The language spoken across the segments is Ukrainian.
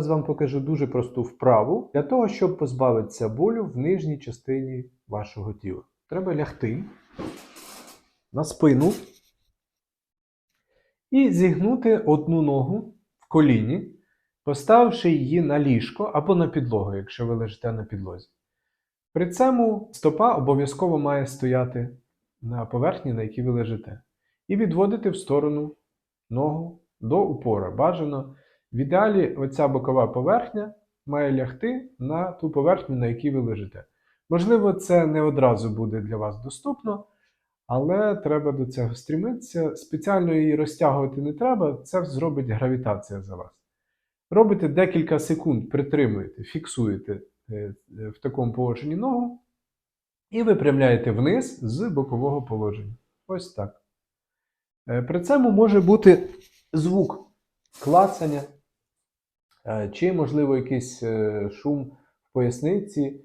Зараз вам покажу дуже просту вправу для того, щоб позбавитися болю в нижній частині вашого тіла. Треба лягти на спину і зігнути одну ногу в коліні, поставивши її на ліжко або на підлогу, якщо ви лежите на підлозі. При цьому стопа обов'язково має стояти на поверхні, на якій ви лежите, і відводити в сторону ногу до упора. Бажано. В ідеалі оця бокова поверхня має лягти на ту поверхню, на якій ви лежите. Можливо, це не одразу буде для вас доступно, але треба до цього стрімитися. Спеціально її розтягувати не треба, це зробить гравітація за вас. Робите декілька секунд, притримуєте, фіксуєте е, в такому положенні ногу і випрямляєте вниз з бокового положення. Ось так. Е, При цьому може бути звук клацання, е, чи, можливо, якийсь е, шум в поясниці, е,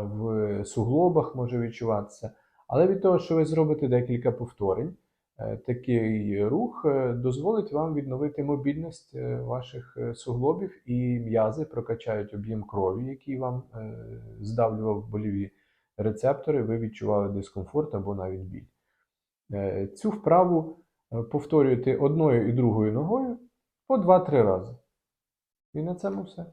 в суглобах може відчуватися. Але від того, що ви зробите декілька повторень, е, такий рух е, дозволить вам відновити мобільність е, ваших е, суглобів і м'язи прокачають об'єм крові, який вам е, здавлював боліві рецептори, ви відчували дискомфорт або навіть біль. Е, Цю вправу е, повторюєте одною і другою ногою по 2-3 рази. І на цьому все.